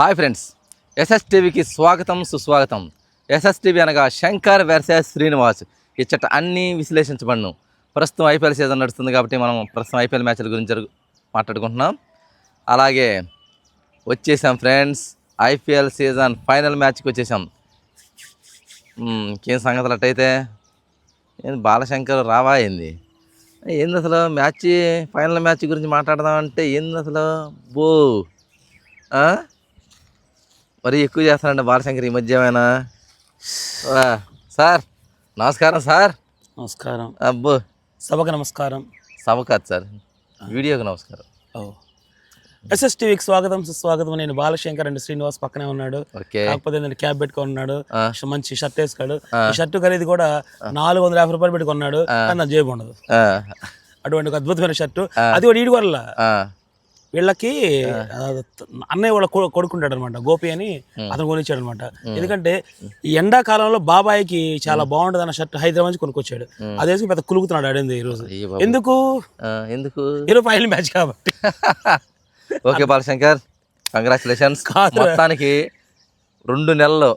Hi friends SS టీవీకి స్వాగతం సుస్వాగతం. ఎస్ఎస్ టీవీ అనగా శంకర్ వెర్సెస్ శ్రీనివాస్. ఇచ్చట అన్నీ విశ్లేషించబడను. ప్రస్తుతం ఐపీఎల్ సీజన్ నడుస్తుంది కాబట్టి మనం ప్రస్తుతం ఐపీఎల్ మ్యాచ్ల గురించి మాట్లాడుకుంటున్నాం. అలాగే వచ్చేసాం ఫ్రెండ్స్ ఐపీఎల్ సీజన్ ఫైనల్ మ్యాచ్కి వచ్చేసాం. ఏం ఇంకేం సంగతులు అట్టయితే? ఏంది బాలశంకర్ రావా ఏంది? ఏంది అసలు మ్యాచ్ ఫైనల్ మ్యాచ్ గురించి మాట్లాడదామంటే ఏంది అసలు? బో మరి ఎక్కువ చేస్తానండి బాలశంకర్ ఈ మధ్య ఏమైనా? ఆ, సార్ నమస్కారం సార్. నమస్కారం. అబ్బో. సభకు నమస్కారం. సభ కాదు సార్ వీడియోకి నమస్కారం. ఓ. ఎస్ఎస్ టీవీకి స్వాగతం సుస్వాగతం. నేను బాలశంకర్ అండ్ శ్రీనివాస్ పక్కనే ఉన్నాడు. కాకపోతే ఏంటంటే క్యాబ్ పెట్టుకొని ఉన్నాడు. మంచి షర్ట్ వేసుకాడు ఈ షర్ట్ ఖరీదు కూడా నాలుగు వందల యాభై రూపాయలు పెట్టుకున్నాడు. కానీ నా జేబు ఉండదు. అటువంటి ఒక అద్భుతమైన షర్టు. అది కూడా ఈడి వల్ల వీళ్ళకి అన్నయ్య వాళ్ళ కొడుకుంటాడు అనమాట గోపి అని అతను కొనిచ్చాడు అనమాట ఎందుకంటే ఈ ఎండాకాలంలో బాబాయికి చాలా బాగుంటుంది అన్న షర్ట్ హైదరాబాద్ నుంచి కొనుక్కొచ్చాడు. అది పెద్ద కులుకుతున్నాడు ఆడింది ఈ రోజు. ఎందుకు? ఎందుకు? ఈరోజు ఫైనల్ మ్యాచ్ కాబట్టి. Okay Balashankar congratulations. మొత్తానికి రెండు నెలలు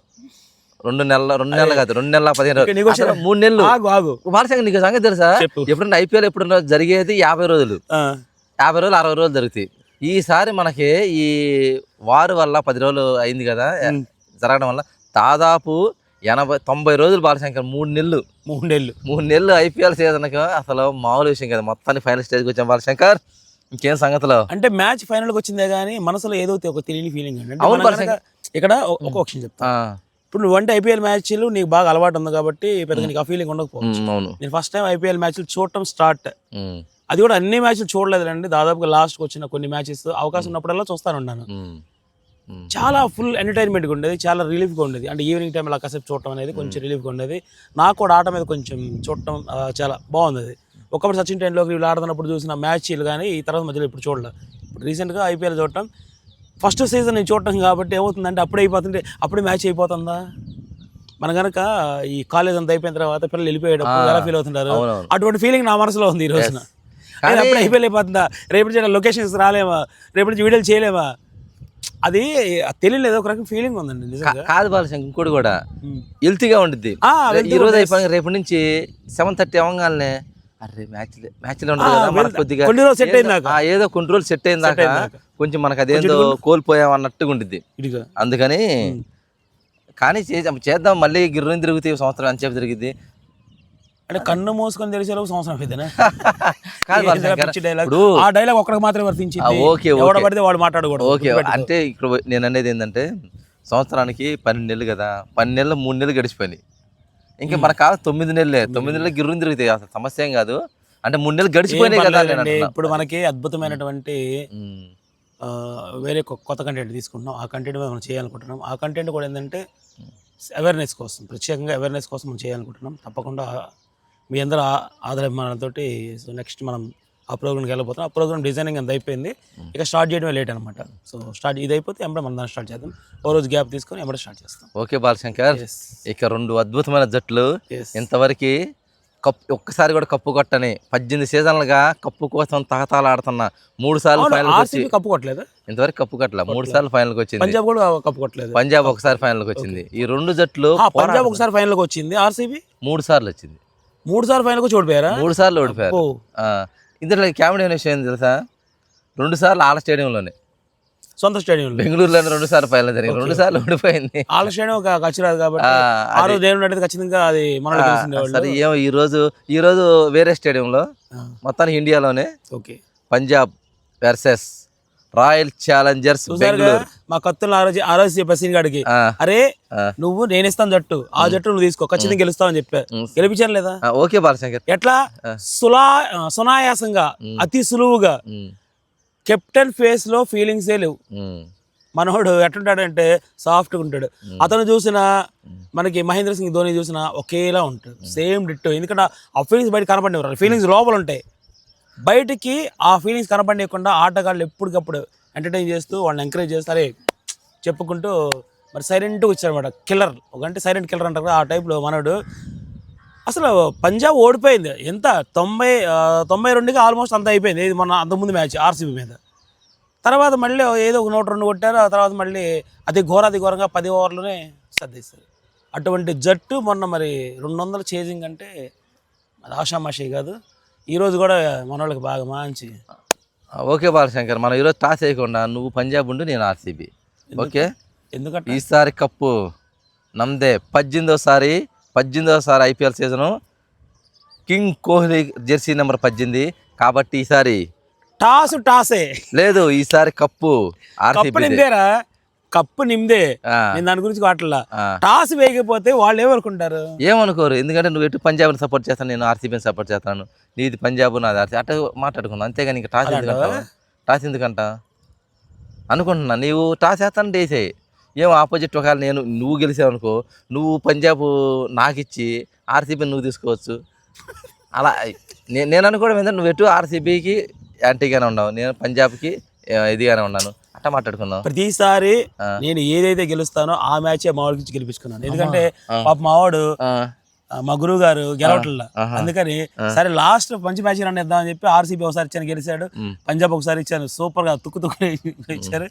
రెండు నెలల రెండు నెలలు కాదు రెండు నెలల పదిహేను మూడు నెలలు. ఆగు ఆగు. బాలశంకర్ నీకు సంగతి తెలుసా. ఎప్పుడన్నా ఐపీఎల్ ఎప్పుడన్నా జరిగేది యాభై రోజులు. యాభై రోజులు అరవై రోజులు జరుగుతాయి. ఈసారి మనకి ఈ వారు వల్ల పది రోజులు అయింది కదా జరగడం వల్ల దాదాపు ఎనభై తొంభై రోజులు బాలశంకర్ మూడు నెలలు. మూడేళ్ళు మూడు నెలలు ఐపీఎల్ సీజన్కి అసలు మామూలు విషయం కదా మొత్తానికి ఫైనల్ స్టేజ్కి వచ్చాం బాలశంకర్ ఇంకేం సంగతులు? అంటే మ్యాచ్ ఫైనల్కి వచ్చిందే కానీ మనసులో ఏదో ఒక తెలియని ఫీలింగ్ అవును ఇక్కడ ఒక విషయం చెప్తా. ఇప్పుడు నువ్వు అంటే ఐపీఎల్ మ్యాచ్లు నీకు బాగా అలవాటు ఉంది కాబట్టి పెద్దగా నీకు ఆ ఫీలింగ్ ఉండకపోవచ్చు. నేను ఫస్ట్ టైం ఐపీఎల్ మ్యాచ్లు చూడటం స్టార్ట్ అది కూడా అన్ని మ్యాచ్లు చూడలేదండి దాదాపుగా లాస్ట్కి వచ్చిన కొన్ని మ్యాచెస్ అవకాశం ఉన్నప్పుడల్లా చూస్తాను ఉన్నాను. ఉమ్, ఉమ్, చాలా ఫుల్ ఎంటర్టైన్మెంట్గా ఉండేది. చాలా రిలీఫ్గా ఉండేది. అంటే ఈవినింగ్ టైం అలా కాసేపు చూడటం అనేది కొంచెం రిలీఫ్గా ఉండేది. నాకు కూడా ఆట మీద కొంచెం చూడటం చాలా బాగుంది అది ఒకప్పుడు సచిన్ టైంలోకి వీళ్ళు ఆడుతున్నప్పుడు చూసిన మ్యాచ్లు కానీ ఈ తర్వాత మధ్యలో ఇప్పుడు చూడలేదు ఇప్పుడు రీసెంట్గా ఐపీఎల్ చూడటం. ఫస్ట్ సీజన్ నేను చూడటం కాబట్టి ఏమవుతుందంటే అప్పుడే అయిపోతుంటే అప్పుడే మ్యాచ్ అయిపోతుందా? మన కనుక ఈ కాలేజ్ అంతా అయిపోయిన తర్వాత పిల్లలు వెళ్ళిపోయేటప్పుడు ఎలా ఫీల్ అవుతుంటారు. అటువంటి ఫీలింగ్ నా మనసులో ఉంది ఈ రోజున. అప్పుడే అయిపోయి అయిపోతుందా రేపటి నుంచి లొకేషన్స్ రాలేమా రేపటి నుంచి వీడియోలు చేయలేమా అది తెలియలేదు ఒక రకం ఫీలింగ్ ఉందండి నిజంగా. కాదు బాలశంకర్ ఇంకోటి కూడా. హెల్తీగా ఉండిద్ది. ఆ, ఈ రోజు అయిపోయి రేపటి నుంచి సెవెన్ థర్టీ అవ్వగానే అరే మ్యాచ్ మ్యాచ్లో ఉండదు కదా మనకు వెళ్తా. కొద్దిగా కొన్ని రోజులు అయిందాక. ఆ, ఏదో కొన్ని రోజులు సెట్ అయిందాక. కొంచెం మనకు అదేందో కోల్పోయాం అన్నట్టుగా ఇదిగో. అందుకని కానీ చేద్దాం మళ్ళీ గిర్రని తిరుగుతాయి సంవత్సరం అంతసేపు తిరిగిద్ది? అంటే కన్ను మూసుకొని తెలిసేలోపు సంవత్సరం అయితేనా కాదు బాలశంకర్, డైలాగ్ ఇప్పుడు ఆ డైలాగ్ ఒక్కడికి మాత్రమే వర్తించింది. ఓకే. పడితే వాడు మాట్లాడకూడదు. ఓకే అంటే ఇక్కడ నేను అనేది ఏంటంటే సంవత్సరానికి పన్నెండు నెలలు కదా పన్నెండు నెలలు మూడు నెలలు గడిచిపోయినాయి. ఇంకా మన కాలం తొమ్మిది నెలలే. తొమ్మిది నెలలు గిర్రుని తిరుగుతాయి అసలు సమస్య ఏం కాదు. అంటే మూడు నెలలు గడిచిపోయినాయి కదా. ఇప్పుడు మనకి అద్భుతమైనటువంటి వేరే కొత్త కంటెంట్ తీసుకుంటున్నాం. ఆ కంటెంట్ మనం చేయాలనుకుంటున్నాం. ఆ కంటెంట్ కూడా ఏంటంటే అవేర్నెస్ కోసం ప్రత్యేకంగా అవేర్నెస్ కోసం మనం చేయాలనుకుంటున్నాం. తప్పకుండా మీ అందరూ ఆ- ఆదరాభిమానాలతోటి సో నెక్స్ట్ మనం ఆ ప్రోగ్రామ్కి వెళ్ళిపోతాం ఆ ప్రోగ్రామ్ డిజైనింగ్ అంత అయిపోయింది. ఇక స్టార్ట్ చేయడమే లేట్ అనమాట సో స్టార్ట్ ఇది అయిపోతే ఎంబడే మనం దాన్ని స్టార్ట్ చేద్దాం. ఓ రోజు గ్యాప్ తీసుకొని ఎంబడే స్టార్ట్ చేస్తాం. ఓకే బాలశంకర్. ఇక రెండు అద్భుతమైన జట్లు. ఇంతవరకు కప్పు ఒక్కసారి కూడా కప్పు కొట్టని పద్దెనిమిది సీజన్లుగా కప్పు కోసం తహతాలాడుతున్న మూడు సార్లు వచ్చి ఆర్సీబీ కప్పు కొట్టలేదు? ఇంతవరకు కప్పు కట్టల. మూడు సార్లు ఫైనల్కి వచ్చింది. పంజాబ్ కూడా కప్పు కొట్టలేదు? పంజాబ్ ఒకసారి ఫైనల్కి వచ్చింది. ఈ రెండు జట్లు పంజాబ్ ఒకసారి ఫైనల్కి వచ్చింది. ఆర్సీబీ? మూడు సార్లు వచ్చింది. మూడు సార్లు ఫైనల్కి వచ్చి ఓడిపోయారా? మూడు సార్లు ఓడిపోయారు. ఇందులో కామెడీ విషయం తెలుసా? రెండు సార్లు ఆల స్టేడియంలోనే. సొంత స్టేడియంలో. బెంగళూరులోనే రెండు సార్లు ఫైనల్ జరిగింది. రెండు సార్లు ఓడిపోయింది. ఆల స్టేడియం ఒక ఖచ్చిరాదు కాబట్టి ఆ, రోజు అంటే ఖచ్చితంగా అది సరే ఏమో ఈ రోజు ఈ రోజు వేరే స్టేడియంలో మొత్తానికి ఇండియాలోనే okay. Punjab versus royal challengers మా కత్తులు ఆ రోజు ఆ రోజు చెప్పా అరే. నువ్వు నేను ఇస్తాను జట్టు. ఆ జట్టు నువ్వు తీసుకో. ఖచ్చితంగా గెలుస్తావని చెప్పా. గెలిపించాను లేదా? ఓకే బాలశంకర్. ఎట్లా? సులా సునాయాసంగా అతి సులువుగా. కెప్టెన్ ఫేస్లో ఫీలింగ్సే లేవు. ఉమ్, మనోడు ఎట్లుంటాడంటే సాఫ్ట్గా ఉంటాడు. అతను చూసిన మనకి మహేంద్ర సింగ్ ధోని చూసిన ఒకేలా ఉంటాడు. Same ditto. ఎందుకంటే ఆ ఫీలింగ్స్ బయట కనపడినవారు ఫీలింగ్స్ లోపల ఉంటాయి. బయటికి ఆ ఫీలింగ్స్ కనపడకుండా ఆటగాళ్ళు ఎప్పటికప్పుడు ఎంటర్టైన్ చేస్తూ వాళ్ళని ఎంకరేజ్ చేస్తారే చెప్పుకుంటూ మరి సైలెంట్గా వచ్చారనమాట కిల్లర్ ఒక అంటే సైలెంట్ కిల్లర్ అంటారు కదా ఆ టైప్లో మనోడు. అసలు పంజాబ్ ఓడిపోయింది. ఎంత? తొంభై తొంభై రెండుకి ఆల్మోస్ట్ అంత అయిపోయింది. ఇది మొన్న అంతకుముందు మ్యాచ్ ఆర్సీబీ మీద. తర్వాత మళ్ళీ ఏదో ఒక నూట రెండు కొట్టారు. ఆ తర్వాత మళ్ళీ అతి ఘోరాతి ఘోరంగా పది ఓవర్లోనే సర్దేశారు. అటువంటి జట్టు మొన్న మరి రెండు వందల చేజింగ్ అంటే అది ఆషామాషి కాదు. ఈరోజు కూడా మన వాళ్ళకి బాగా మంచి. ఓకే బాలశంకర్ మనం ఈరోజు టాస్ వేయకుండా నువ్వు పంజాబ్ ఉండు నేను ఆర్సీబీ. ఓకే? ఎందుకంటే ఈసారి కప్పు నమ్దే పద్దెనిమిదోసారి పద్దెనిమిదోసారి IPL season. King Kohli jersey number పద్దెనిమిది. కాబట్టి ఈసారి టాస్ టాసే. లేదు ఈసారి కప్పు ఆర్సీబీ కప్పు నిందే. నేను దాని గురించి వాటల్లా టాస్ వేయకపోతే వాళ్ళు ఏమనుకుంటారు? ఏమనుకోరు? ఎందుకంటే నువ్వు ఎటు పంజాబ్ని సపోర్ట్ చేస్తాను నేను ఆర్సీబీని సపోర్ట్ చేస్తాను. నీది పంజాబ్ నాది ఆర్సీ. అట్లా మాట్లాడుకుందాం. అంతేగాని ఇంకా టాస్ ఎందుకంట టాస్ ఎందుకంట? అనుకుంటున్నా. నీవు టాస్ వేస్తాను డేసే. ఏం ఆపోజిట్ ఒకవేళ నేను నువ్వు గెలిచావు అనుకో నువ్వు పంజాబ్ నాకు ఇచ్చి ఆర్సీబీని నువ్వు తీసుకోవచ్చు. అలా నేను నేను అనుకోవడం ఏంటంటే నువ్వు ఎటు ఆర్సీబీకి యాంటీగానే ఉండవు నేను పంజాబ్కి ఇదిగానే ఉన్నాను. అట్లా ప్రతిసారి. నేను ఏదైతే గెలుస్తానో ఆ మ్యాచ్ మావాడికి ఇచ్చి గెలిపించుకున్నాను. ఎందుకంటే పాప మావాడు మా గురువు గారు గెలవట్లా. అందుకని సరే లాస్ట్ మంచి మ్యాచ్ రన్ ఇద్దామని చెప్పి ఆర్సీబీ ఒకసారి ఇచ్చాను గెలిచాడు. పంజాబ్ ఒకసారి ఇచ్చాను సూపర్గా తుక్కు తుక్కు ఇచ్చారు.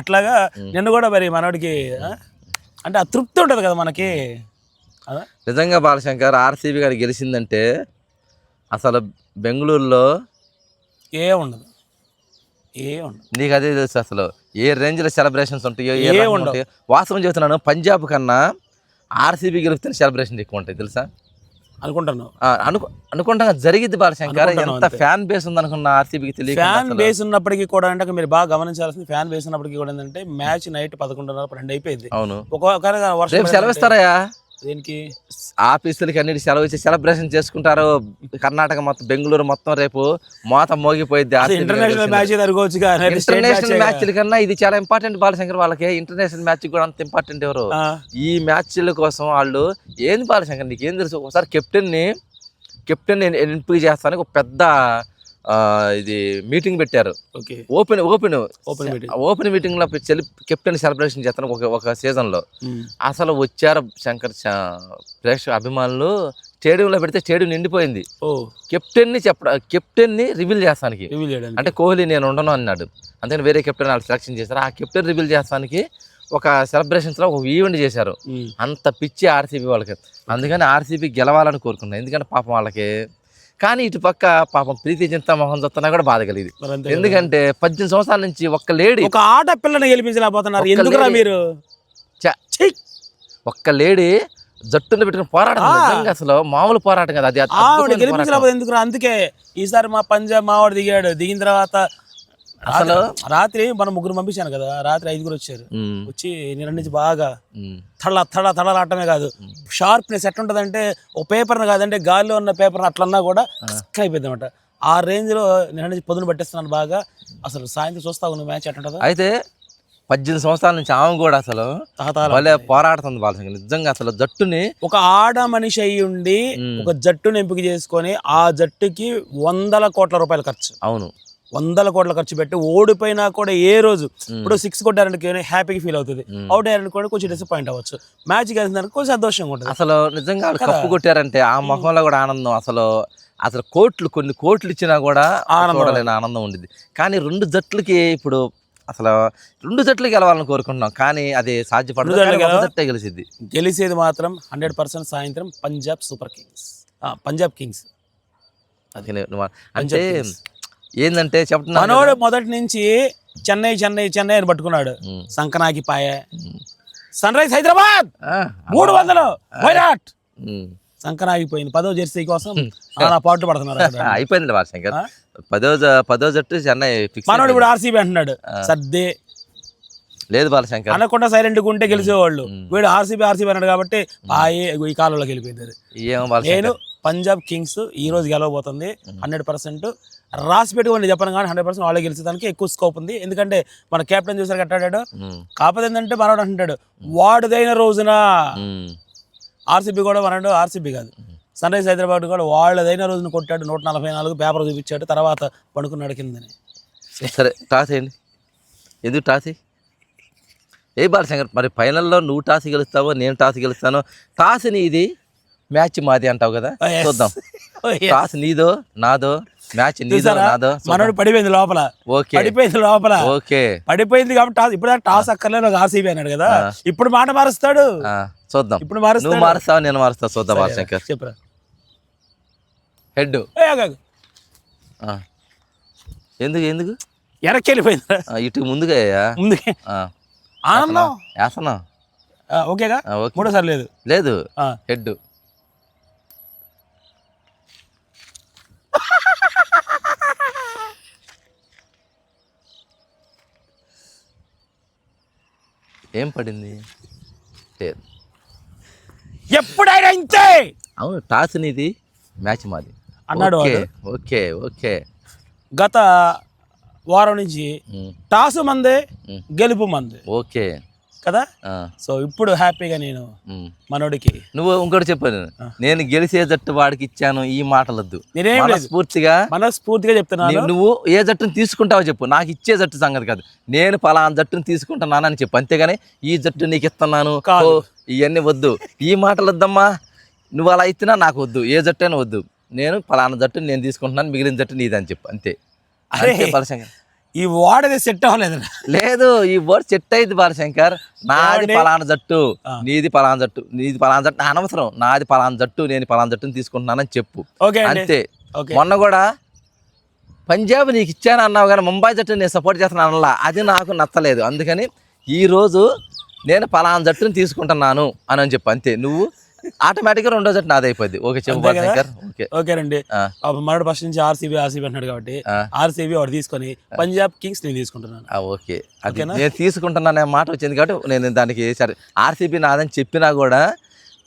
అట్లాగా నిన్న కూడా మరి మనోడికి అంటే ఆ తృప్తి ఉంటది కదా మనకి? నిజంగా బాలశంకర్ ఆర్సీబీ గారు గెలిచిందంటే అసలు బెంగళూరులో ఏ ఉండదు. ఏ నీకు అదే తెలుసు అసలు. ఏ రేంజ్లో సెలబ్రేషన్స్ ఉంటాయో ఏ. ఉంటాయో. వాస్తవం చెబుతున్నాను పంజాబ్ కన్నా ఆర్సీబీ గెలిపితే సెలబ్రేషన్ ఎక్కువ ఉంటాయి తెలుసా? అనుకుంటాను. అనుకు అనుకుంటా జరిగిద్ది బాలశంకర్ అనుకుంటాను ఎంత. ఫ్యాన్ బేస్ ఉందనుకున్న ఆర్సీబీకి తెలియదు ఫ్యాన్ బేస్ ఉన్నప్పటికీ కూడా అంటే మీరు బాగా గమనించాల్సింది ఫ్యాన్ బేస్ ఉన్నప్పటికీ కూడా ఏంటంటే మ్యాచ్ నైట్ పదకొండున్నర పన్నెండు అయిపోయింది. అవును. ఒక్కొక్క వర్షం రేపు సెలవు ఇస్తారయ్యా దేనికి? ఆఫీసులకి అన్నిటి సెలవు ఇచ్చి సెలబ్రేషన్ చేసుకుంటారు. కర్ణాటక మొత్తం బెంగళూరు మొత్తం రేపు మోత మోగిపోయింది అది ఇంటర్నేషనల్ మ్యాచ్ జరగవచ్చు ఇంటర్నేషనల్ మ్యాచ్ల కన్నా ఇది చాలా ఇంపార్టెంట్ బాలశంకర్ వాళ్ళకి ఇంటర్నేషనల్ మ్యాచ్ కూడా అంత ఇంపార్టెంట్ ఎవరు? ఈ మ్యాచ్ల కోసం వాళ్ళు ఏంది బాలశంకర్ నీకు ఏం తెలుసు? ఒకసారి కెప్టెన్ని కెప్టెన్ ఎంపిక చేస్తానికి ఒక పెద్ద ఇది మీటింగ్ పెట్టారు. Open open open meeting. Open మీటింగ్లో కెప్టెన్ సెలబ్రేషన్ చేస్తాను ఒక ఒక సీజన్లో అసలు వచ్చారు శంకర్ ప్రేక్షక అభిమానులు. స్టేడియంలో పెడితే స్టేడియం నిండిపోయింది. కెప్టెన్ని చెప్ప కెప్టెన్ని రివీల్ చేస్తానికి అంటే కోహ్లీ నేను ఉండను అన్నాడు. అంతేని వేరే కెప్టెన్ వాళ్ళు సెలక్షన్ చేశారు. ఆ కెప్టెన్ రివీల్ చేస్తానికి ఒక సెలబ్రేషన్స్లో ఒక ఈవెంట్ చేశారు. అంత పిచ్చి ఆర్సీబీ వాళ్ళకి. అందుకని ఆర్సీబీ గెలవాలని కోరుకున్నాను ఎందుకంటే పాపం వాళ్ళకి కానీ ఇటు పక్క పాపం ప్రీతి చింత మోహన్ చూస్తున్నా కూడా బాధ కలిగింది. ఎందుకంటే పద్దెనిమిది సంవత్సరాల నుంచి ఒక్క లేడీ ఒక ఆట పిల్లని గెలిపించలేకపోతున్నారు ఎందుకురా మీరు! ఒక్క లేడీ జట్టును పెట్టుకుని పోరాటం. నిజంగా అసలు మామూలు పోరాటం కదా అది. గెలిపించలేకపోతే ఎందుకురా అందుకే ఈసారి మా పంజాబ్ మావాడు దిగాడు దిగిన తర్వాత అసలు రాత్రి మనం ముగ్గురు పంపించాను కదా రాత్రి ఐదుగురు వచ్చారు. వచ్చి నేను నుంచి బాగా తడ తడ తడలాటమే కాదు. షార్ప్నెస్ ఎట్లుంటదంటే ఓ పేపర్ని కాదంటే గాలిలో ఉన్న పేపర్ అట్లన్నా కూడా అయిపోయింది అనమాట ఆ రేంజ్లో నేను నుంచి పొద్దున పట్టేస్తున్నాను బాగా. అసలు సాయంత్రం చూస్తా ఉన్న మ్యాచ్ ఎట్లుంటుందో అయితే పద్దెనిమిది సంవత్సరాల నుంచి ఆమె కూడా అసలు భలే పోరాడుతుంది బాలసింగ్ నిజంగా అసలు జట్టుని ఒక ఆడ మనిషి అయ్యి ఉండి ఒక జట్టుని ఎంపిక చేసుకొని ఆ జట్టుకి వందల కోట్ల రూపాయల ఖర్చు. అవును. వందల కోట్ల ఖర్చు పెట్టి ఓడిపోయినా కూడా ఏ రోజు. ఇప్పుడు సిక్స్ కొట్టారనుకో హ్యాపీగా ఫీల్ అవుతుంది. అవుట్ అయ్యారనుకోండి కొంచెం డిసప్పాయింట్ అవ్వచ్చు. మ్యాచ్ గెలిచినారు కొంచెం సంతోషంగా ఉంటుంది. అసలు నిజంగా కప్పు కొట్టారంటే ఆ మొహంలో కూడా ఆనందం. అసలు అసలు కోట్లు కొన్ని కోట్లు ఇచ్చినా కూడా ఆనందం. చూడలేని ఆనందం ఉండేది కానీ రెండు జట్లకి ఇప్పుడు అసలు రెండు జట్లు గెలవాలని కోరుకుంటున్నాం. కానీ అది సాధ్యపడదు. గెలవ- జట్టే గెలిచిద్ది. గెలిచేది మాత్రం హండ్రెడ్ పర్సెంట్ సాయంత్రం పంజాబ్ సూపర్ కింగ్స్. ఆ, పంజాబ్ కింగ్స్. అది అంటే ఏంటంటే చెప్తున్నా మనోడు మొదటి నుంచి చెన్నై చెన్నై చెన్నై అని పట్టుకున్నాడు. సంకనాకి పాయ. Sun rise Hyderabad! మూడు వందలు. వైరాట్. సంకనాగిపోయింది పదో జెర్సీ కోసం నానా పాటు పడుతున్నారు. అయిపోయింది భాషంకర్ ఆ? పదో పదో జట్టు చెన్నై ఫిక్స్ మనోడు ఇప్పుడు ఆర్సీబీ అంటున్నాడు. సర్దే. లేదు బాలశంకర్ అనకుండా సైలెంట్ ఉంటే గెలిచేవాళ్ళు. వీడు ఆర్సీబీ ఆర్సీబీ అన్నాడు కాబట్టి పాయే ఈ కాలంలోకి వెళ్ళిపోయింది నేను పంజాబ్ కింగ్స్ ఈ రోజు గెలవబోతుంది. హండ్రెడ్ పర్సెంట్ రాసి పెట్టుకొని చెప్పను కానీ హండ్రెడ్ పర్సెంట్ వాళ్ళే గెలిచేదానికి ఎక్కువ స్కోప్ ఉంది. ఎందుకంటే మన కెప్టెన్ చూసారు కట్టాడాడు కాకపోతే ఏంటంటే మనోడు అంటున్నాడు వాడుదైన రోజున. ఆర్సీబీ కూడా మనడు ఆర్సీబీ కాదు. సన్ రైజ్ హైదరాబాద్ కూడా వాళ్ళదైన రోజున కొట్టాడు నూట నలభై నాలుగు పేపర్ చూపించాడు తర్వాత పడుకున్నాడు కిందని. సరే టాస్ వేయండి ఎందుకు టాస్? ఏ బాలశంకర్ మరి ఫైనల్లో నువ్వు టాస్ గెలుస్తావో నేను టాస్ గెలుస్తానో టాస్ నీది మ్యాచ్ మాది అంటావు కదా. చూద్దాం. టాస్ నీదో నాదో మ్యాచ్ మనోడు పడిపోయింది లోపల. ఓకే. పడిపోయింది లోపల. ఓకే. పడిపోయింది కాబట్టి టాస్ ఇప్పుడు టాస్ అక్కర్లేదు ఒక ఆర్సీబీ అన్నాడు కదా. ఇప్పుడు మాట మారుస్తాడు. ఆ, చూద్దాం. ఇప్పుడు నువ్వు మారుస్తాడు మారుస్తావు నేను మారుస్తా చూద్దాం బాలశంకర్ చెప్పరా. హెడ్. ఎందుకు ఎందుకు? వెనక్కి వెళ్ళిపోయింది ఇటు ముందుగా ఆ, ఆనందం? వేసనా ఓకేగా? మూడోసారి లేదు. లేదు. హెడ్ ఏం పడింది? లేదు ఎప్పుడైనా ఇంతే! అవును టాస్ నీది మ్యాచ్ మాది. అన్నాడు ఓకే ఓకే ఓకే. గత వారం నుంచి టాసు మందే. గెలుపు మందే. ఓకే. కదా? సో ఇప్పుడు హ్యాపీగా నేను. మనోడికి. నువ్వు ఇంకోటి చెప్పాను. నేను గెలిచే జట్టు వాడికి ఇచ్చాను ఈ మాటలొద్దు. మనస్ఫూర్తిగా మనస్ఫూర్తిగా చెప్తున్నాను. నువ్వు ఏ జట్టును తీసుకుంటావో చెప్పు. నాకు ఇచ్చే జట్టు సంగతి కాదు. నేను పలానా జట్టును తీసుకుంటున్నానని చెప్పు. అంతేగాని ఈ జట్టు నీకు ఇస్తున్నాను. ఇవన్నీ వద్దు. ఈ మాటలు వద్దమ్మా నువ్వు అలా ఇచ్చినా నాకు వద్దు. ఏ జట్టు అయినా వద్దు. నేను పలానా జట్టుని నేను తీసుకుంటున్నాను మిగిలిన జట్టు నీదని చెప్పు. అంతే. అరే. ఈ వాడది సెట్ అవ్వలేదు. లేదు ఈ వర్డ్ సెట్ అయింది బాలశంకర్ నాది? పలానా జట్టు. నీది పలానా జట్టు నీది పలానా జట్టు అనవసరం. నాది పలానా జట్టు నేను పలానా జట్టుని తీసుకుంటున్నానని చెప్పు. అంతే. మొన్న కూడా పంజాబ్ నీకు ఇచ్చాను అన్నావు కానీ ముంబై జట్టు నేను సపోర్ట్ చేస్తున్నాను అనలా. అది నాకు నచ్చలేదు. అందుకని ఈ రోజు నేను పలానా జట్టుని తీసుకుంటున్నాను అని అని చెప్పు. అంతే. నువ్వు ఆటోమేటిక్గా రెండో జట్టు నాది అయిపోద్ది ఓకే చెప్పు? శంకర్ ఓకే. ఓకేనండి ఆ, మనోడు ఫస్ట్ నుంచి ఆర్సీబీ ఆర్సీబీ అంటున్నాడు కాబట్టి ఆర్సీబీ వాడు తీసుకొని పంజాబ్ కింగ్స్ నేను తీసుకుంటున్నాను. ఓకే. అది? నేను తీసుకుంటున్నానే మాట వచ్చింది కాబట్టి నేను దానికి సరే ఆర్సీబీ నాదని చెప్పినా కూడా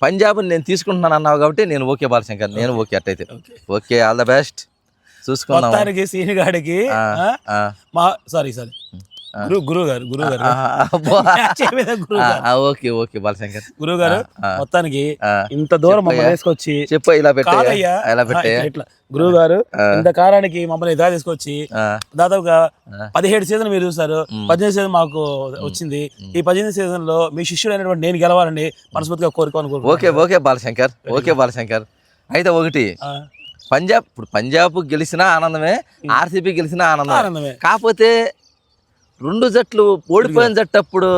పంజాబ్ నేను తీసుకుంటున్నాను అన్నావు కాబట్టి నేను ఓకే బాలశంకర్. నేను ఓకే. అట్టయితే. Okay. Okay all the best. మొత్తానికి సీని గాడికి మా సారీ సారీ. గురువు గారు గురువు గారు ఓకే ఓకే బాలశంకర్. గురువు గారు మొత్తానికి. ఇంత దూరం మమ్మల్ని. తీసుకొచ్చి చెప్పు ఇలా పెట్టే కాదయ్యా. ఇలా ఆ, పెట్టే ఇట్లా, గురువు గారు. ఇంత కాలానికి మమ్మల్ని ఇదా తీసుకొచ్చి దాదాపుగా. పదిహేడు సీజన్ మీరు చూసారు. పద్దెనిమిది సీజన్ మాకు వచ్చింది. ఈ పద్దెనిమిది సీజన్లో మీ శిష్యుడు అయినటువంటి నేను గెలవాలని మనస్ఫూర్తిగా కోరుకోను okay okay Balashankar. Okay Balashankar. అయితే ఒకటి. పంజాబ్ ఇప్పుడు పంజాబ్ గెలిచినా ఆనందమే ఆర్సీబీ గెలిచినా ఆనందమే. కాకపోతే రెండు జట్లు ఓడిపోయిన జట్టు అప్పుడు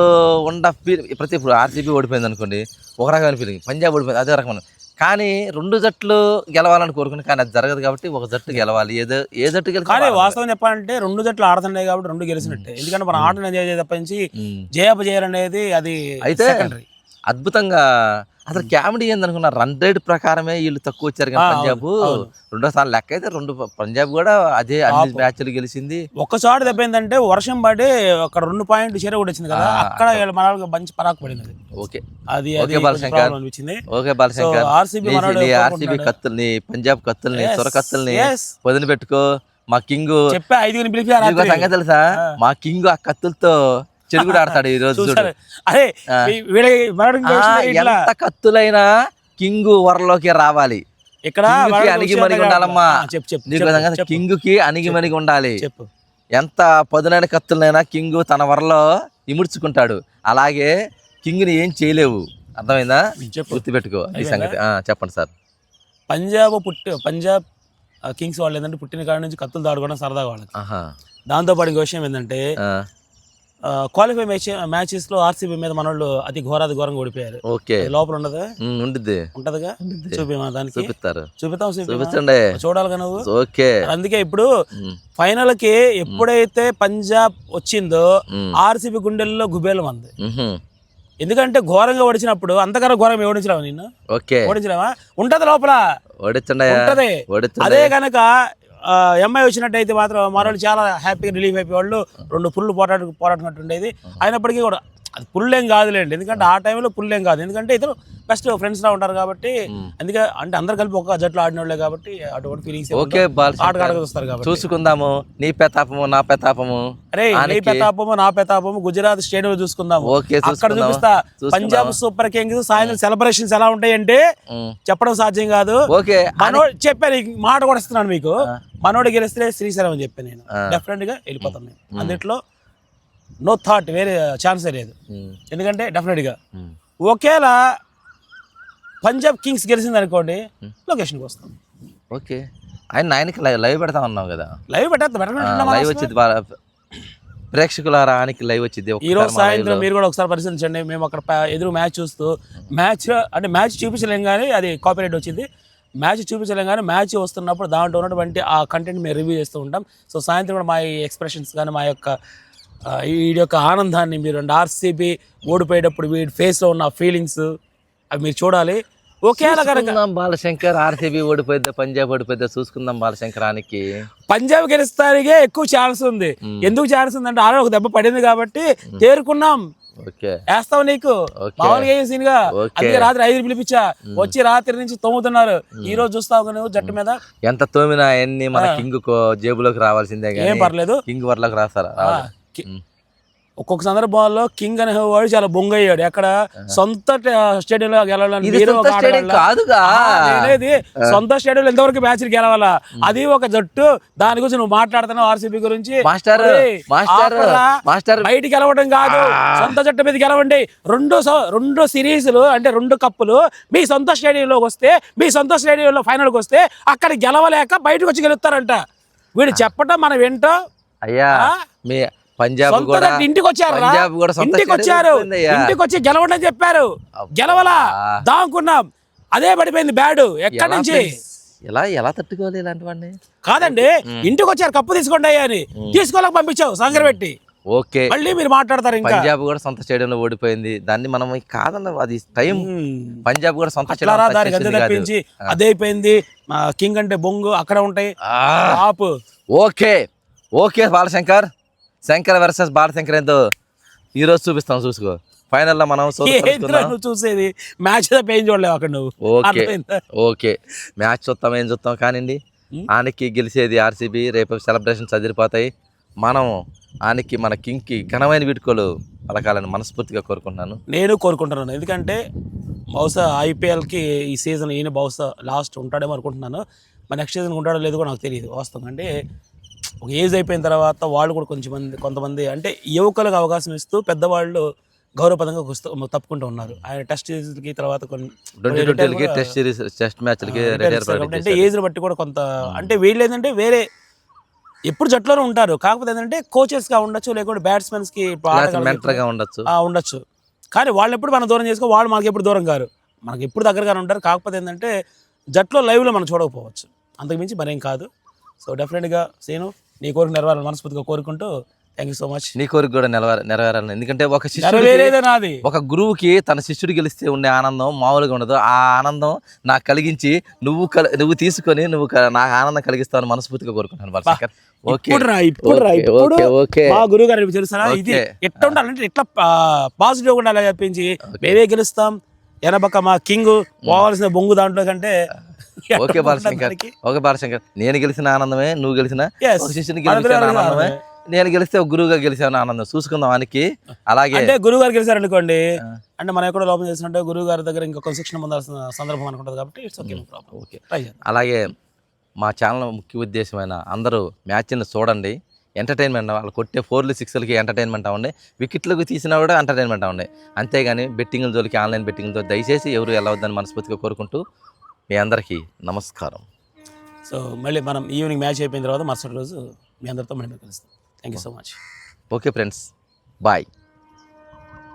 ఉన్న ఫీల్ ప్రతి ఇప్పుడు ఆర్సీబీ ఓడిపోయింది అనుకోండి ఒక రకమైన ఫీలింగ్ పంజాబ్ ఓడిపోయింది అదే రకమైన. కానీ రెండు జట్లు గెలవాలని కోరుకుని కానీ అది జరగదు కాబట్టి ఒక జట్టు గెలవాలి. ఏదో ఏ జట్టు కానీ వాస్తవం చెప్పాలంటే రెండు జట్లు ఆడుతున్నాయి కాబట్టి రెండు గెలిచినట్టే. ఎందుకంటే మనం ఆటను ఎంజాయ్ చేసే తప్పించి. జయాపజయాలు అనేది అది అయితే. అద్భుతంగా అసలు కామెడీ ఏందనుకున్నా రన్ రేట్ ప్రకారమే వీళ్ళు తక్కువ వచ్చారు కానీ పంజాబ్ అవును. రెండో సార్లు లెక్క అయితే రెండు పంజాబ్ కూడా అదే అన్ని. మ్యాచ్లు గెలిచింది దెబ్బ ఏంటంటే వర్షం పడి అక్కడ రెండు పాయింట్ చెరువు కూడా వచ్చింది కదా. అక్కడ మనకు మంచి పరాకు పడింది ఓకే అది okay, Balashankar. Okay Balashankar RCB RCB. కత్తుల్ని Punjab కత్తుల్ని సొర కత్తుల్ని yes. వదిలి పెట్టుకో మా కింగ్ చెప్పా ఐదుగురిని సంగతి తెలుసా. మా కింగ్ ఆ కత్తులతో చెడుగుడు ఆడతాడు ఈ రోజు చూడు. ఎంత కత్తులైనా కింగ్ వరలోకి రావాలి. ఇక్కడ అణిగి మణిగి. ఉండాలమ్మా. చెప్పు చెప్పు కింగ్కి అణిగి మణిగి ఉండాలి. చెప్పు. ఎంత పదునైన కత్తులైనా కింగ్ తన వరలో ఇముడ్చుకుంటాడు. అలాగే కింగ్ని ఏం చేయలేవు. అర్థమైందా? గుర్తుపెట్టుకో ఈ? సంగతి. చెప్పండి సార్. పంజాబ్ పుట్టి పంజాబ్ కింగ్స్ వాళ్ళు ఏంటంటే పుట్టిన కాడ నుంచి కత్తులు దాడుకోవడం సరదాగా వాళ్ళకి. దాంతో పాటు ఇంకో విషయం ఏంటంటే క్వాలిఫై మ్యాచ్ మ్యాచెస్లో ఆర్సీబీ మీద మనోళ్ళు అతి ఘోరాది ఘోరంగా ఓడిపోయారు. ఓకే. అది లోపల ఉండదా? ఉండిద్ది. ఉంటదిగా? చూపిమా దానికి? చూపిస్తారు. చూపిస్తాం చూపిమా? చూపించండి చూడాలిగా నువ్వు. ఓకే. అందుకే ఇప్పుడు ఫైనల్కి ఎప్పుడైతే పంజాబ్ వచ్చిందో ఆర్సీబీ గుండెల్లో గుబేలం ఉహుం, ఎందుకంటే ఘోరంగా ఓడించినప్పుడు అంతకన్నా ఘోరం ఓడించలేవా నిన్ను? ఓకే. ఓడించలేవా ఉంటది లోపల. ఓడించండి అదే కనుక ఎంఐ వచ్చినట్టయితే మాత్రం మరోళ్ళు చాలా హ్యాపీగా రిలీఫ్ అయిపోయేవాళ్ళు. రెండు పుల్లు పోరాట పోరాటం ఉండేది అయినప్పటికీ కూడా అది పుల్లేం కాదులేండి. ఎందుకంటే ఆ. టైంలో పుల్లేం కాదు. ఎందుకంటే ఇద్దరు బెస్ట్ ఫ్రెండ్స్ లా ఉంటారు కాబట్టి. అందుకే అంటే అందరు కలిపి ఒక జట్లో ఆడిన వాళ్ళే కాబట్టి అటువంటి ఫీలింగ్స్ ఓకే బాల్ ఆట ఆడక వస్తారు కాబట్టి. చూసుకుందాము. నీ పెతాపము నా పెతాపము. అరే నీ పెతాపము నా పెతాపము గుజరాత్ స్టేడియం చూసుకుందాము. ఓకే అక్కడ చూపిస్తా. పంజాబ్ సూపర్ కింగ్స్ సాయంత్రం సెలబ్రేషన్స్ ఎలా ఉంటాయంటే చెప్పడం సాధ్యం కాదు. ఓకే మనోడు చెప్పాను మాట కూడా ఇస్తున్నాను మీకు. మనోడు గెలిస్తే శ్రీశైలం అని చెప్పాను నేను. డెఫినెట్గా వెళ్ళిపోతాను నేను అందుట్లో నో థాట్ వేరే ఛాన్సే లేదు. ఉమ్, ఎందుకంటే డెఫినెట్గా. ఉమ్. ఒకేలా పంజాబ్ కింగ్స్ గెలిచింది అనుకోండి లొకేషన్కి వస్తాం. ఓకే ఆయన ఆయనకి లైవ్ లైవ్ పెడతా ఉన్నావు కదా. లైవ్ పెట్టకుండా లైవ్ వచ్చింది బాగా ప్రేక్షకులారా ఆయనకి లైవ్ వచ్చింది. ఈ రోజు సాయంత్రం మీరు కూడా ఒకసారి పరిశీలించండి. మేము అక్కడ ఎదురు మ్యాచ్ చూస్తూ మ్యాచ్ అంటే మ్యాచ్ చూపించలేం కానీ అది కాపీరైట్ వచ్చింది. మ్యాచ్ చూపించలేం కానీ మ్యాచ్ వస్తున్నప్పుడు దాంట్లో ఉన్నటువంటి ఆ కంటెంట్ మేము రివ్యూ చేస్తూ ఉంటాం. సో సాయంత్రం కూడా మా ఎక్స్ప్రెషన్స్ కానీ మా యొక్క వీడి యొక్క ఆనందాన్ని మీరు ఆర్సీబీ ఓడిపోయేటప్పుడు వీడి ఫేస్లో ఉన్న ఫీలింగ్స్ అవి మీరు చూడాలి. ఒకే కనుక. చూసుకుందాం బాలశంకర్ ఆర్సీబీ ఓడిపోయిద్దా పంజాబ్ ఓడిపోయిద్దా చూసుకుందాం బాలశంకర్ ఆనికి పంజాబ్ గెలుస్తానికే ఎక్కువ ఛాన్స్ ఉంది. ఎందుకు ఛాన్స్ ఉంది అంటే ఆల్రెడీ ఒక దెబ్బ పడింది కాబట్టి తేరుకున్నాం. వేస్తావు నీకు. మామూలుగా ఏం సీన్గా? ఓకే. అందుకే రాత్రి ఐదు పిలిపించా. వచ్చి రాత్రి నుంచి తొమ్ముతున్నారు ఈ రోజు చూస్తావు నువ్వు జట్టు మీద? ఎంత తోమినా ఎన్ని మన కింగ్ జేబులోకి రావాల్సిందే ఏం పర్లేదు. కింగ్ వర్లోకి రాస్తారా. ఒక్కొక్క సందర్భాల్లో కింగ్ అనే వాడు చాలా బొంగయ్యాడు. ఎక్కడ? సొంత స్టేడియంలో గెలవాలని కాదుగా. సొంత స్టేడియంలో ఎంతవరకు మ్యాచ్ గెలవాలా? అది ఒక జట్టు. దాని గురించి నువ్వు మాట్లాడుతున్నావు ఆర్సీబీ గురించి. బయట గెలవడం కాదు. సొంత జట్టు మీద గెలవండి. రెండు రెండు సిరీస్లు అంటే రెండు కప్పులు మీ సొంత స్టేడియంలోకి వస్తే మీ సొంత స్టేడియంలో ఫైనల్కి వస్తే అక్కడ గెలవలేక బయటకు వచ్చి గెలుస్తారంట. వీడు చెప్పటం మనం వింటో. అయ్యా? మీ పంజాబ్ కూడా ఇంటికి వచ్చారు పంజాబ్ కూడా సొంత ఇంటికి వచ్చారు. ఇంటికి వచ్చి గెలవండి చెప్పారు. గెలవలా. దాంకున్నాం. అదే పడిపోయింది బ్యాడ్. ఎక్కడి నుంచి? ఎలా ఎలా తట్టుకోవాలి ఇలాంటి వాడిని? కాదండి ఇంటికి వచ్చారు కప్పు తీసుకోండి అయ్యా అని. తీసుకోలేక పంపించావు సంగర పెట్టి. ఓకే. మళ్ళీ మీరు మాట్లాడతారు ఇంకా. పంజాబ్ కూడా సొంత స్టేడియంలో ఓడిపోయింది. దాన్ని మనం కాదన్న అది టైం. పంజాబ్ కూడా సొంత తప్పించి. అదే అయిపోయింది. కింగ్ అంటే బొంగు అక్కడ ఉంటాయి. ఆపు. Okay. Okay Balashankar. Shankar versus Balashankar ఏందో ఈ రోజు చూపిస్తాం చూసుకో. ఫైనల్లో మనం. నువ్వు చూసేది? మ్యాచ్ తప్ప ఏం చూడలేవు అక్కడ నువ్వు. ఓకే? ఓకే. మ్యాచ్ చూస్తాం ఏం చూస్తాం కానివ్వండి. ఆనికి గెలిచేది ఆర్సీబీ రేపు సెలబ్రేషన్స్ అదిరిపోతాయి. మనం ఆనికి మన కింగ్కి ఘనమైన వీడ్కోలు పలకాలని మనస్ఫూర్తిగా కోరుకుంటున్నాను. నేను కోరుకుంటున్నాను. ఎందుకంటే బహుశా ఐపీఎల్కి ఈ సీజన్ ఈయన బహుశా లాస్ట్ ఉంటాడేమో అనుకుంటున్నాను. మరి నెక్స్ట్ సీజన్ ఉంటాడో లేదో కూడా నాకు తెలియదు. వాస్తవం అంటే ఒక ఏజ్ అయిపోయిన తర్వాత వాళ్ళు కూడా కొంచెం మంది కొంతమంది అంటే యువకులకు అవకాశం ఇస్తూ పెద్దవాళ్ళు గౌరవపదంగా వస్తూ తప్పుకుంటూ ఉన్నారు. ఆయన టెస్ట్కి తర్వాత కొన్ని టెస్ట్ సిరీస్ టెస్ట్ మ్యాచ్లకి అంటే ఏజ్ బట్టి కూడా కొంత అంటే వీళ్ళు ఏంటంటే వేరే ఎప్పుడు జట్టులోనే ఉంటారు. కాకపోతే ఏంటంటే కోచెస్గా ఉండొచ్చు లేకుంటే బ్యాట్స్మెన్స్కి ఉండొచ్చు. ఉండొచ్చు. కానీ వాళ్ళు ఎప్పుడు మనం దూరం చేసుకో వాళ్ళు మనకి ఎప్పుడు దూరం కారు. మనకి ఎప్పుడు దగ్గరగానే ఉంటారు. కాకపోతే ఏంటంటే జట్లో లైవ్లో మనం చూడకపోవచ్చు. అంతకు మించి మరేం కాదు. సో డెఫినెట్గా సేను నీ కోరిక నెరవేరాలని మనస్ఫూర్తిగా కోరుకుంటూ థ్యాంక్ యూ సో మచ్ నీ కోరిక కూడా నెరవేర నెరవేరాలని. ఎందుకంటే ఒక నెరవేరేదే నాది. ఒక గురువుకి తన శిష్యుడు గెలిస్తే ఉండే ఆనందం మామూలుగా ఉండదు. ఆ ఆనందం నాకు కలిగించి నువ్వు కల- నువ్వు తీసుకొని నువ్వు నాకు ఆనందం కలిగిస్తావని మనస్ఫూర్తిగా కోరుకుంటాను ఇప్పుడు రా ఇప్పుడు రా ఓకే, ఇప్పుడు ఓకే, ఓకే. మా గురువు గారు తెలుసా ఇది. ఎట్లా ఉండాలంటే ఎట్లా పాజిటివ్ ఉండాలి చెప్పించి మేమే గెలుస్తాం ఎనబక్క మా కింగ్ పోవాల్సిన బొంగు దాంట్లో కంటే ఓకే బాలశంకర్? ఓకే బాలశంకర్. నేను గెలిచిన ఆనందమే నువ్వు గెలిచిన శిష్యుని గెలిచిన ఆనందమే. నేను గెలిస్తే ఒక గురువుగా గెలిచాను ఆనందం. చూసుకుందాం వానికి అలాగే అంటే గురువు గారు గెలిచారు అనుకోండి. అంటే మనం ఎక్కడో లోపం చేసినట్టు గురువు గారి దగ్గర ఇంకా శిక్షణ పొందాల్సిన సందర్భం అనుకుంటుంది కాబట్టి ఇట్స్ ఓకే ఓకే అలాగే మా ఛానల్ ముఖ్య ఉద్దేశమైన అందరూ మ్యాచ్ని చూడండి. ఎంటర్టైన్మెంట్ వాళ్ళు కొట్టే ఫోర్లు సిక్స్లకి ఎంటర్టైన్మెంట్ అవ్వండి. వికెట్లకు తీసినా కూడా ఎంటర్టైన్మెంట్ అవ్వండి. అంతేగాని బెట్టింగ్ల జోలికి ఆన్లైన్ బెట్టింగ్తో దయచేసి ఎవరు వెళ్ళవద్దని మనస్ఫూర్తిగా కోరుకుంటూ మీ అందరికీ నమస్కారం. సో మళ్ళీ మనం ఈవినింగ్ మ్యాచ్ అయిపోయిన తర్వాత మరుసటి రోజు మీ అందరితో మళ్ళీ కలుస్తాం. Thank you so much okay friends bye